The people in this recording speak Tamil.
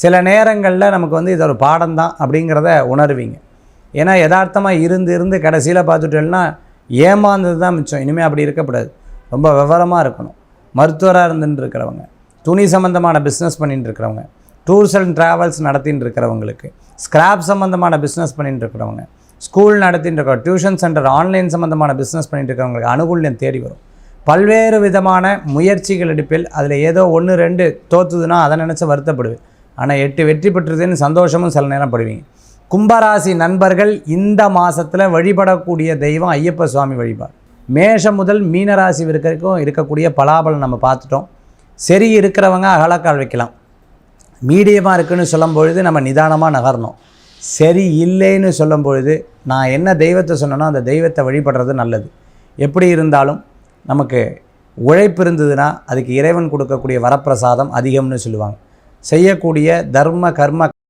சில நேரங்களில் நமக்கு வந்து இது ஒரு பாடம் தான் அப்படிங்கிறத உணர்வீங்க. ஏன்னா யதார்த்தமாக இருந்து இருந்து கடைசியில் பார்த்துட்டோம்னா ஏமாந்தது தான் மிச்சம். இனிமேல் அப்படி இருக்கக்கூடாது. ரொம்ப விவரமாக இருக்கணும். மருத்துவராக இருந்துட்டு இருக்கிறவங்க துணி சம்மந்தமான பிஸ்னஸ் பண்ணிட்டு இருக்கிறவங்க டூர்ஸ் அண்ட் ட்ராவல்ஸ் நடத்தின்னு இருக்கிறவங்களுக்கு ஸ்கிராப் சம்மந்தமான பிஸ்னஸ் பண்ணிட்டு இருக்கிறவங்க ஸ்கூல் நடத்திட்டு இருக்கிற டியூஷன் சென்டர் ஆன்லைன் சம்மந்தமான பிஸ்னஸ் பண்ணிட்டு இருக்கிறவங்களுக்கு அனுகூல்யம் தேடி வரும். பல்வேறு விதமான முயற்சிகள் எடுப்பில் அதில் ஏதோ ஒன்று ரெண்டு தோத்துதுன்னா அதை நினச்சி வருத்தப்படுவேன். ஆனால் எட்டு வெற்றி பெற்றதுன்னு சந்தோஷமும் சில நேரம் படுவீங்க. கும்பராசி நண்பர்கள் இந்த மாதத்தில் வழிபடக்கூடிய தெய்வம் ஐயப்ப சுவாமி வழிபாடு. மேஷம் முதல் மீனராசி வரைக்கும் இருக்கக்கூடிய பலாபலம் நம்ம பார்த்துட்டோம். சரி இருக்கிறவங்க அகலக்கால் வைக்கலாம். மீடியமாக இருக்குன்னு சொல்லும் பொழுது நம்ம நிதானமாக நகரணும். சரி இல்லைன்னு சொல்லும் பொழுது நான் என்ன தெய்வத்தை சொன்னனோ அந்த தெய்வத்தை வழிபடுறது நல்லது. எப்படி இருந்தாலும் நமக்கு உழைப்பு இருந்ததுன்னா அதுக்கு இறைவன் கொடுக்கக்கூடிய வரப்பிரசாதம் அதிகம்னு சொல்லுவாங்க. செய்யக்கூடிய தர்ம கர்ம